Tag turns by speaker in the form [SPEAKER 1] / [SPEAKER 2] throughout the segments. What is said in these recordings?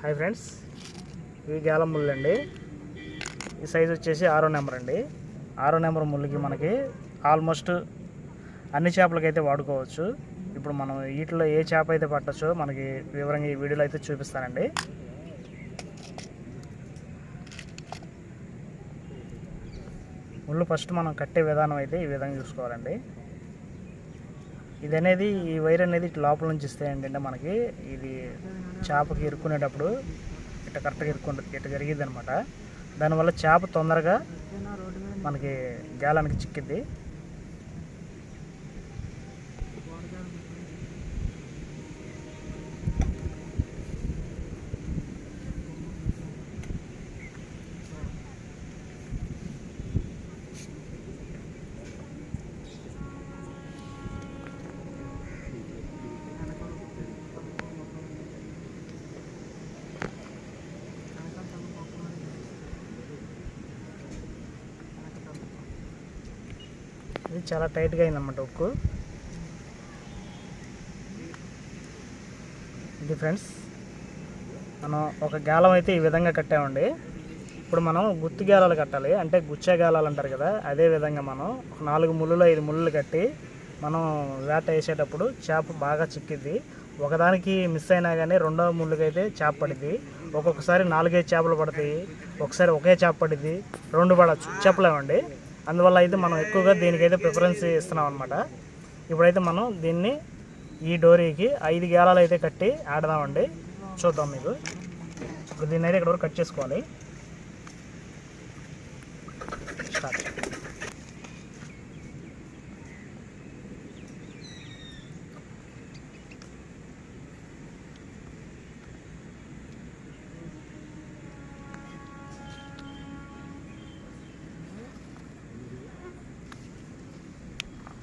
[SPEAKER 1] Hi friends ఇవి గేలం ముళ్ళు అండి. ఈ సైజ్ వచ్చేసి ఆరో నెంబర్ అండి. ఆరో నెంబర్ ముళ్ళుకి మనకి ఆల్మోస్ట్ అన్ని చేపలకైతే వాడుకోవచ్చు. ఇప్పుడు మనం వీటిలో ఏ చేప అయితే పట్టచ్చో మనకి వివరంగా ఈ వీడియోలో అయితే చూపిస్తానండి. ముళ్ళు ఫస్ట్ మనం కట్టే విధానం అయితే ఈ విధంగా చూసుకోవాలండి. ఇది అనేది ఈ వైర్ అనేది ఇటు లోపల నుంచి ఇస్తే ఏంటంటే మనకి. ఇది చేపకి ఇరుక్కునేటప్పుడు ఇట్లా కరెక్ట్గా ఇరుక్కుంటుంది ఇట్లా జరిగిద్ది అనమాట దానివల్ల చేప తొందరగా మనకి గాలానికి చిక్కిద్ది. ఇది చాలా టైట్గా అయిందన్నమాట ఉక్కు. ఇది ఫ్రెండ్స్ మనం ఒక గాలం అయితే ఈ విధంగా కట్టామండి. ఇప్పుడు మనం గుత్తి గాలాలు కట్టాలి అంటే గుచ్చే గాలాలు అంటారు కదా అదే విధంగా మనం ఒక నాలుగు ముళ్ళు ఐదు ముళ్ళు కట్టి మనం వేట వేసేటప్పుడు చేప బాగా చిక్కిద్ది. ఒకదానికి మిస్ అయినా కానీ రెండో ముళ్ళుకైతే చేప పడిద్ది. ఒక్కొక్కసారి నాలుగైదు చేపలు పడతాయి ఒకసారి ఒకే చేప పడిద్ది రెండు పడచ్చు చెప్పలేమండి అందువల్ల అయితే మనం ఎక్కువగా దీనికైతే ప్రిఫరెన్స్ ఇస్తున్నాం అనమాట ఇప్పుడైతే మనం దీన్ని ఈ డోరీకి ఐదు గేలాలు అయితే కట్టి ఆడదామండి. చూద్దాం మీకు. ఇప్పుడు దీన్ని అయితే ఇక్కడ వరకు కట్ చేసుకోవాలి.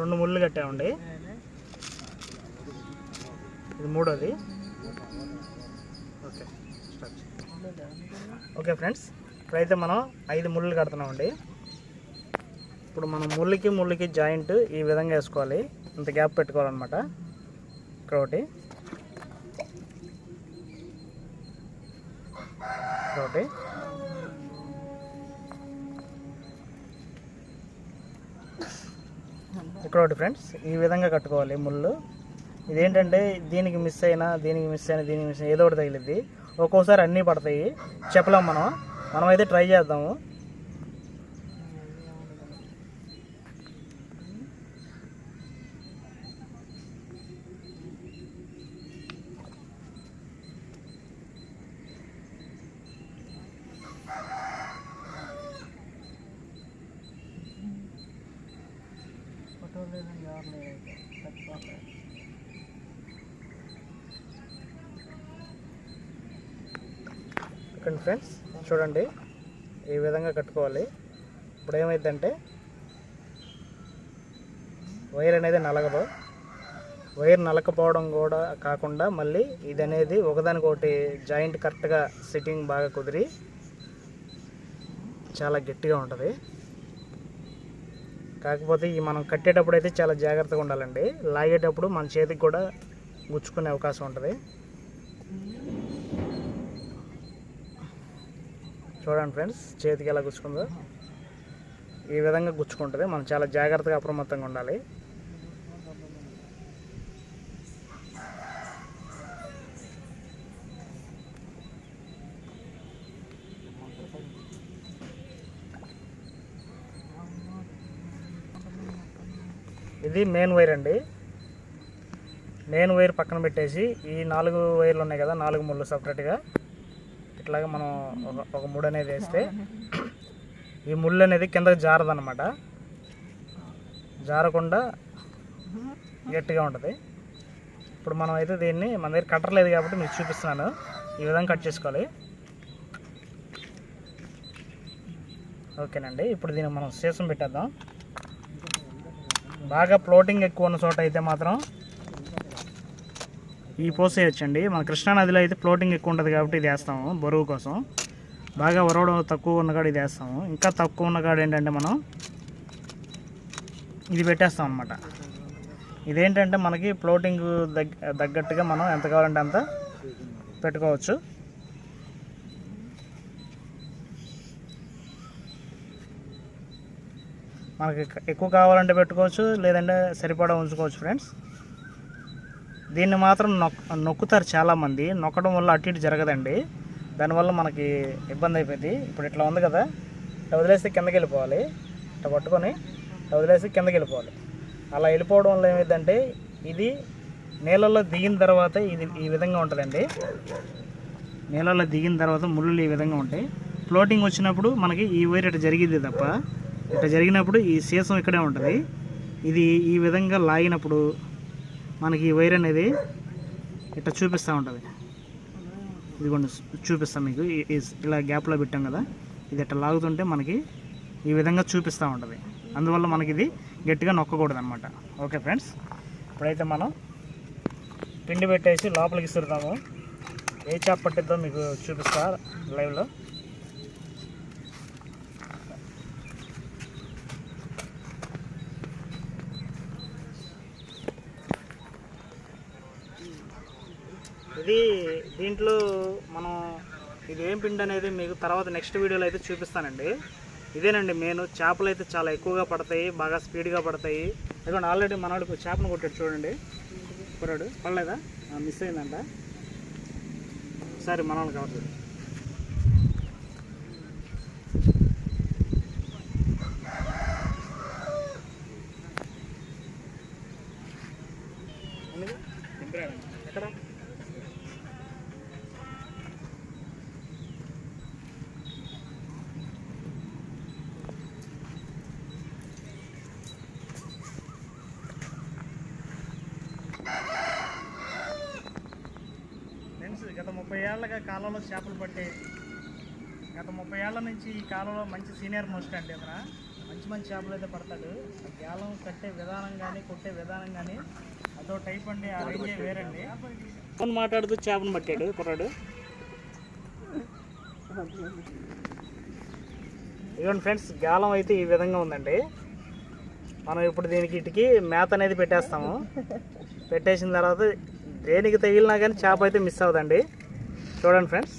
[SPEAKER 1] రెండు ముళ్ళు కట్టామండి ఇది మూడోది. ఓకే ఓకే ఫ్రెండ్స్ ఇప్పుడైతే మనం ఐదు ముళ్ళు కడుతున్నామండి. ఇప్పుడు మనం ముళ్ళుకి ముళ్ళుకి జాయింట్ ఈ విధంగా వేసుకోవాలి. ఇంత గ్యాప్ పెట్టుకోవాలన్నమాట. ఇక్కడ ఒకటి. ఒకటి. ఇక్కడ ఒకటి ఫ్రెండ్స్ ఈ విధంగా కట్టుకోవాలి ముళ్ళు. ఇదేంటంటే దీనికి మిస్ అయినా దీనికి మిస్ అయినా దీనికి మిస్ అయినా ఏదో ఒకటి తగిలిద్ది. ఒక్కోసారి అన్నీ పడతాయి. చెప్పలేం మనం. మనమైతే ట్రై చేద్దాము. ఇక్కడ ఫ్రెండ్స్ చూడండి ఈ విధంగా కట్టుకోవాలి. ఇప్పుడు ఏమైందంటే వైర్ అనేది నలగదు వైర్ నలకపోవడం కూడా కాకుండా మళ్ళీ ఇది అనేది ఒకదానికొకటి జాయింట్ కరెక్ట్గా సిట్టింగ్ బాగా కుదిరి చాలా గట్టిగా ఉంటుంది. కాకపోతే ఈ మనం కట్టేటప్పుడు అయితే చాలా జాగ్రత్తగా ఉండాలండి. లాగేటప్పుడు మన చేతికి కూడా గుచ్చుకునే అవకాశం ఉంటుంది. చూడండి ఫ్రెండ్స్ చేతికి ఎలా గుచ్చుకుందో. ఈ విధంగా గుచ్చుకుంటుంది. మనం చాలా జాగ్రత్తగా అప్రమత్తంగా ఉండాలి. ఇది మెయిన్ వైర్ అండి. మెయిన్ వైర్ పక్కన పెట్టేసి ఈ నాలుగు వైర్లు ఉన్నాయి కదా నాలుగు ముళ్ళు సపరేట్గా ఇట్లాగా మనం ఒక ఒక అనేది వేస్తే ఈ ముళ్ళు అనేది కిందకి జారదనమాట జారకుండా గట్టిగా ఉంటుంది. ఇప్పుడు మనం అయితే దీన్ని మన దగ్గర కట్టర్ లేదు కాబట్టి మీకు చూపిస్తున్నాను. ఈ విధంగా కట్ చేసుకోవాలి. ఓకేనండి. ఇప్పుడు దీన్ని మనం సీసం పెట్టేద్దాం. బాగా ఫ్లోటింగ్ ఎక్కువ ఉన్న చోట అయితే మాత్రం ఈ పోసేయచ్చండి. మన కృష్ణానదిలో అయితే ఫ్లోటింగ్ ఎక్కువ ఉంటుంది కాబట్టి ఇది వేస్తాము బరువు కోసం. బాగా ఒరవడం తక్కువ ఉన్న కాడ ఇది వేస్తాము. ఇంకా తక్కువ ఉన్న కాడ ఏంటంటే మనం ఇది పెట్టేస్తాం అనమాట ఇదేంటంటే మనకి ఫ్లోటింగ్ దగ్గ తగ్గట్టుగా మనం ఎంత కావాలంటే అంత పెట్టుకోవచ్చు. మనకి ఎక్కువ కావాలంటే పెట్టుకోవచ్చు లేదంటే సరిపడా ఉంచుకోవచ్చు ఫ్రెండ్స్ దీన్ని మాత్రం నొక్ నొక్కుతారు చాలామంది. నొక్కడం వల్ల అటు ఇటు జరగదండి. దానివల్ల మనకి ఇబ్బంది అయిపోయింది ఇప్పుడు ఇట్లా ఉంది కదా ఇట్లా వదిలేస్తే కిందకి వెళ్ళిపోవాలి ఇట్లా పట్టుకొని ఇట్లా వదిలేసి కిందకి వెళ్ళిపోవాలి అలా వెళ్ళిపోవడం వల్ల ఏమైందంటే ఇది నీళ్ళలో దిగిన తర్వాత ఇది ఈ విధంగా ఉంటుందండి. నీళ్ళలో దిగిన తర్వాత ముళ్ళు ఈ విధంగా ఉంటాయి. ఫ్లోటింగ్ వచ్చినప్పుడు మనకి ఈ వైర్ ఇట్లా జరిగింది తప్ప ఇట్లా జరిగినప్పుడు ఈ సీసం ఇక్కడే ఉంటుంది. ఇది ఈ విధంగా లాగినప్పుడు మనకి ఈ వైర్ అనేది ఇట్లా చూపిస్తూ ఉంటుంది. ఇదిగోండి చూపిస్తాం మీకు. ఇలా గ్యాప్లో పెట్టాం కదా ఇది ఇట్లా లాగుతుంటే మనకి ఈ విధంగా చూపిస్తూ ఉంటుంది. అందువల్ల మనకి ఇది గట్టిగా నొక్కకూడదు అనమాట ఓకే ఫ్రెండ్స్ ఇప్పుడైతే మనం పిండి పెట్టేసి లోపలికి ఇస్తున్నాము ఏ చేప పట్టిద్దో మీకు చూపిస్తా లైవ్లో. ఇది దీంట్లో మనం ఇది ఏం పిండి అనేది మీకు తర్వాత నెక్స్ట్ వీడియోలో అయితే చూపిస్తానండి. ఇదేనండి మెయిన్ చేపలు అయితే చాలా ఎక్కువగా పడతాయి బాగా స్పీడ్గా పడతాయి. ఎందుకంటే ఆల్రెడీ మనవాడు చేపను కొట్టాడు చూడండి. కుర్రాడు పడలేదా? మిస్ అయిందంట. సరే మనవాళ్ళు కావచ్చు ఏళ్ళగా కాలంలో చేపలు పట్టే గత ముప్పై ఏళ్ళ నుంచి ఈ కాలంలో మంచి సీనియర్ మోస్ట్ అండి అతను మంచి మంచి చేపలు అయితే పడతాడు. ఆ గ్యాలం కట్టే విధానం కానీ కొట్టే విధానం కానీ అదో టైప్ అండి ఆ రేంజే వేరండి. ఫోన్ మాట్లాడుతూ చేపను పట్టాడు కుర్రాడు. ఇదిగోండి ఫ్రెండ్స్ గాలం అయితే ఈ విధంగా ఉందండి. మనం ఇప్పుడు దీనికి ఇటుకి మేత అనేది పెట్టేస్తాము. పెట్టేసిన తర్వాత దేనికి తగిలినా కానీ చేప అయితే మిస్ అవ్వదండి. చూడండి ఫ్రెండ్స్.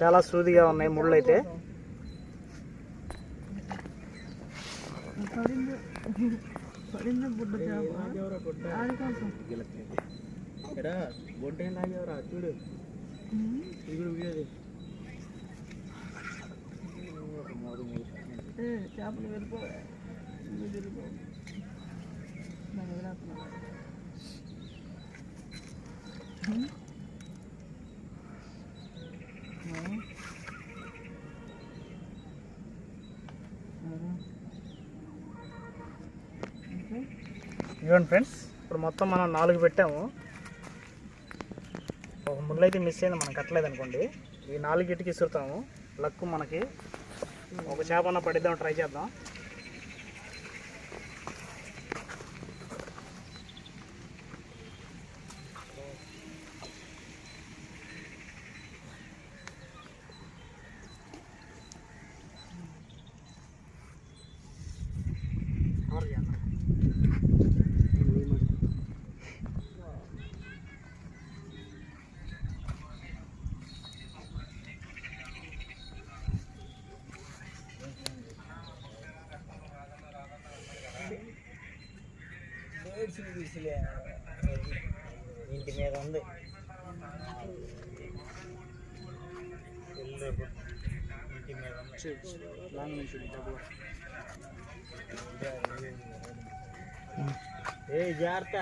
[SPEAKER 1] చాలా సూదిగా ఉన్నాయి ముళ్ళు అయితే చూడు.
[SPEAKER 2] చేపలు వెళ్ళిపోయి
[SPEAKER 1] ఇవ్వండి ఫ్రెండ్స్ ఇప్పుడు మొత్తం మనం నాలుగు పెట్టాము. ఒక ముళ్ళు అయితే మిస్ అయింది మనం కట్టలేదు అనుకోండి. ఈ నాలుగిటికి ఇసురుతాము. లక్కు మనకి. ఒక చేప అన్న పడిద్దాం ట్రై చేద్దాం. ఇంటి మీద ఉంది. ఇంటి మీద ఉంది. లాంగ్ నుంచి ఏ జాగ్రత్త.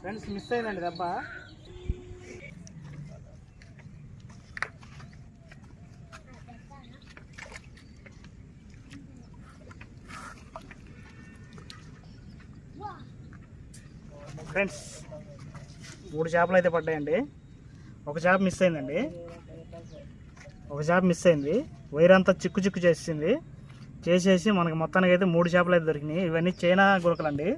[SPEAKER 1] ఫ్రెండ్స్ మిస్ అయిందండి దెబ్బ. ఫ్రెండ్స్ మూడు చేపలు అయితే పడ్డాయండి. ఒక చేప మిస్ అయిందండి. ఒక చేప మిస్ అయింది. వైర్ అంతా చిక్కు చిక్కు చేసింది. చేసేసి మనకి మొత్తానికి అయితే మూడు చేపలు అయితే దొరికినాయి. ఇవన్నీ చైనా గురకలు అండి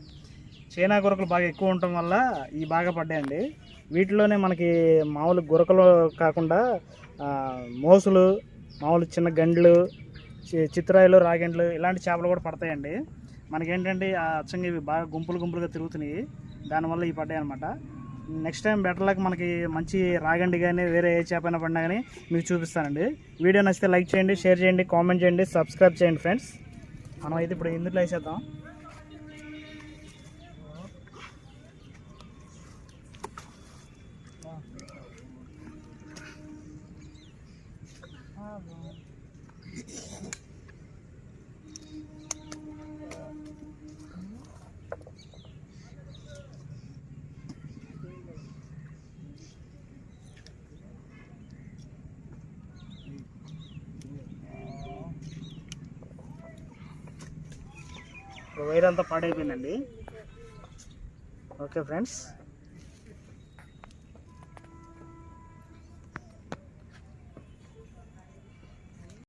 [SPEAKER 1] చైనా గురకలు బాగా ఎక్కువ ఉండటం వల్ల ఇవి బాగా పడ్డాయండి. వీటిలోనే మనకి మామూలు గురకలు కాకుండా మోసులు మామూలు చిన్న గండ్లు చి- చిత్రాయిలు రాగండ్లు ఇలాంటి చేపలు కూడా పడతాయండి. మనకేంటంటే ఆ అచ్చంగా ఇవి బాగా గుంపులు గుంపులుగా తిరుగుతున్నాయి. దానివల్ల ఇవి పడ్డాయి అనమాట నెక్స్ట్ టైం బెటర్ లక్ మనకి మంచి రాగండి కానీ వేరే ఏ చేపైనా పడినా కానీ మీకు చూపిస్తానండి. వీడియో నచ్చితే లైక్ చేయండి షేర్ చేయండి కామెంట్ చేయండి సబ్స్క్రైబ్ చేయండి ఫ్రెండ్స్ మనం అయితే ఇప్పుడు ఇందులో వేసేద్దాం. వైర్ అంతా పాడైపోయిందండి. Okay friends.